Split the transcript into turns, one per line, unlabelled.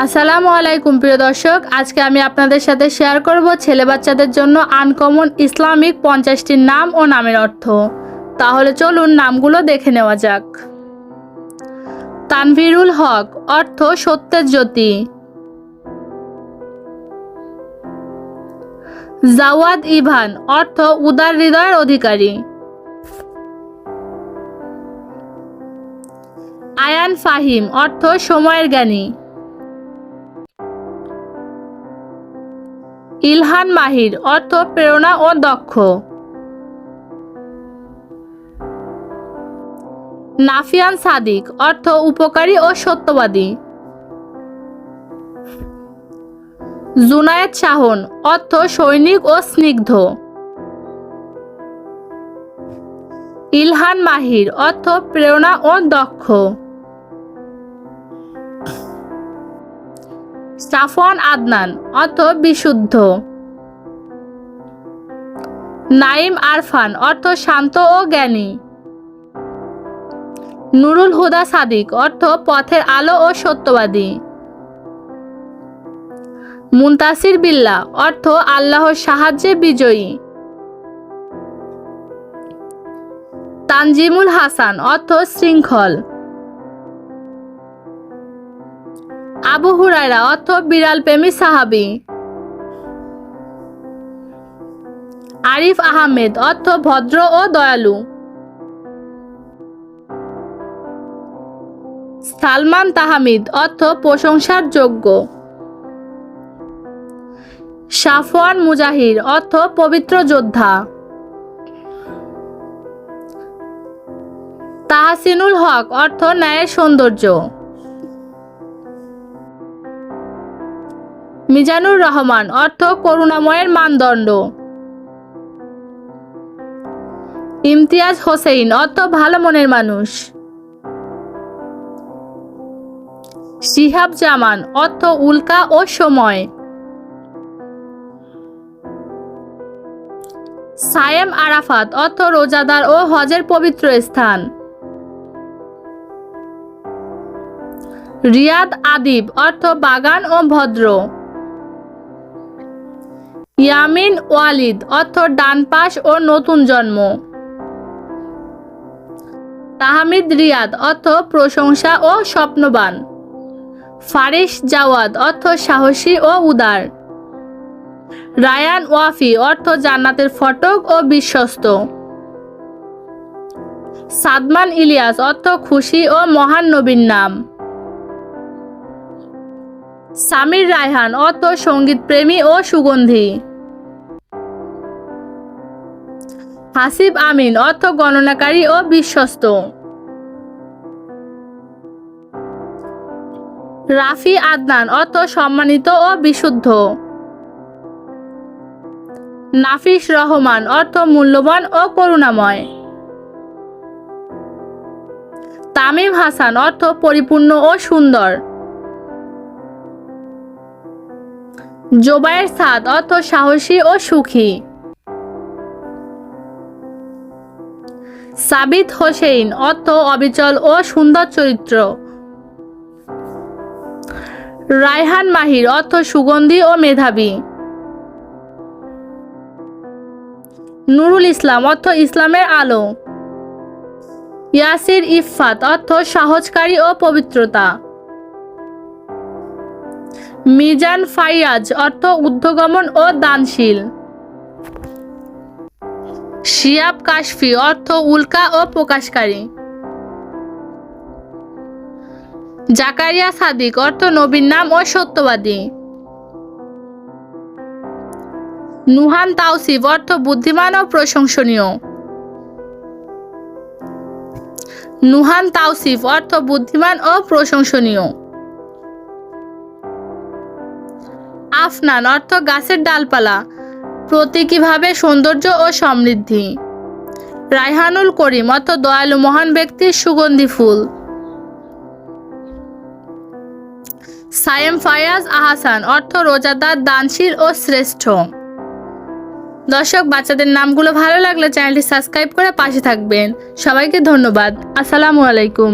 আসসালামু আলাইকুম, প্রিয় দর্শক। আজকে আমি আপনাদের সাথে শেয়ার করব ছেলে বাচ্চাদের জন্য আনকমন ইসলামিক পঞ্চাশটির নাম ও নামের অর্থ। তাহলে চলুন নামগুলো দেখে নেওয়া যাক। তানভিরুল হক, অর্থ সত্যের জ্যোতি। জাওয়াদ ইভান, অর্থ উদার হৃদয়ের অধিকারী। আয়ান ফাহিম, অর্থ সময়ের জ্ঞানী। ইলহান মাহির, অর্থ, প্রেরণা ও দক্ষ। নাফিয়ান সাদিক, অর্থ, উপকারী ও সত্যবাদী। জুনায়েদ শাহন, অর্থ, সৈনিক ও স্নিগ্ধ। ইলহান মাহির, অর্থ, প্রেরণা ও দক্ষ। সাফওয়ান আদনান, অর্থ বিশুদ্ধ। নাইম আরফান, অর্থ শান্ত ও জ্ঞানী। নুরুল হুদা সাদিক, অর্থ পথের আলো ও সত্যবাদী। মুন্তাসির বিল্লা অর্থ আল্লাহর সাহায্যে বিজয়ী। তানজিমুল হাসান, অর্থ শৃঙ্খল। আবু হুরায়রা, অর্থ বিড়াল প্রেমী সাহাবি। আরিফ আহমেদ, অর্থ ভদ্র ও দয়ালু। সালমান তাহমিদ, অর্থ প্রশংসার যোগ্য। সাফওয়ান মুজাহির, অর্থ পবিত্র যোদ্ধা। তাহসিনুল হক, অর্থ ন্যায়ের সৌন্দর্য। মিজানুর রহমান, অর্থ করুণাময়ের মানদণ্ড। ইমতিয়াজ হোসেন অর্থ ভালো মনের মানুষ। শিহাব জামান, অর্থ উল্কা ও সময়। সায়েম আরাফাত, অর্থ রোজাদার ও হজের পবিত্র স্থান। রিয়াদ আদিব, অর্থ বাগান ও ভদ্র। ইয়ামিন ওয়ালিদ, অর্থ ডান পাশ ও নতুন জন্ম। তাহমিদ রিয়াদ, অর্থ প্রশংসা ও স্বপ্নবান। ফারিস জাওয়াদ, অর্থ সাহসী ও উদার। রায়ান ওয়াফি, অর্থ জান্নাতের ফটক ও বিশ্বস্ত। সাদমান ইলিয়াস, অর্থ খুশি ও মহান নবীর নাম। সামির রায়হান, অর্থ সংগীত প্রেমী ও সুগন্ধি। হাসিব আমিন, অর্থ গণনাকারী ও বিশ্বস্ত। রাফি আদনান, অর্থ সম্মানিত ও বিশুদ্ধ। নাফিস রহমান, অর্থ মূল্যবান ও করুণাময়। তামিম হাসান, অর্থ পরিপূর্ণ ও সুন্দর। জোবায়ের সাদ, অর্থ সাহসী ও সুখী। সাবিত হোসেন, অর্থ, অবিচল ও সুন্দর চরিত্র। রায়হান মাহির, অর্থ, সুগন্ধি ও মেধাবী। নুরুল ইসলাম, অর্থ, ইসলামের আলো। ইয়াসির ইফাত অর্থ সহজকারী ও পবিত্রতা। মিজান ফাইয়াজ, অর্থ, ঊর্ধ্বগমন ও দানশীল। শিয়াব কাশফি অর্থ উল্কা ও প্রকাশকারী। জাকারিয়া সাদিক অর্থ নবীর নাম ও সত্যবাদী। নুহান তাওসিফ অর্থ বুদ্ধিমান ও প্রশংসনীয়। নুহান তাওসিফ অর্থ বুদ্ধিমান ও প্রশংসনীয়। আফনান অর্থ গাছের ডালপালা। প্রতীকীভাবে সৌন্দর্য ও সমৃদ্ধি। রায়হানুল করিম অর্থ দয়ালু মহান ব্যক্তির সুগন্ধি ফুল। সায়েম ফায়াজ আহাসান অর্থ রোজাদার, দানশীল ও শ্রেষ্ঠ। দর্শক, বাচ্চাদের নামগুলো ভালো লাগলে চ্যানেলটি সাবস্ক্রাইব করে পাশে থাকবেন। সবাইকে ধন্যবাদ। আসসালামু আলাইকুম।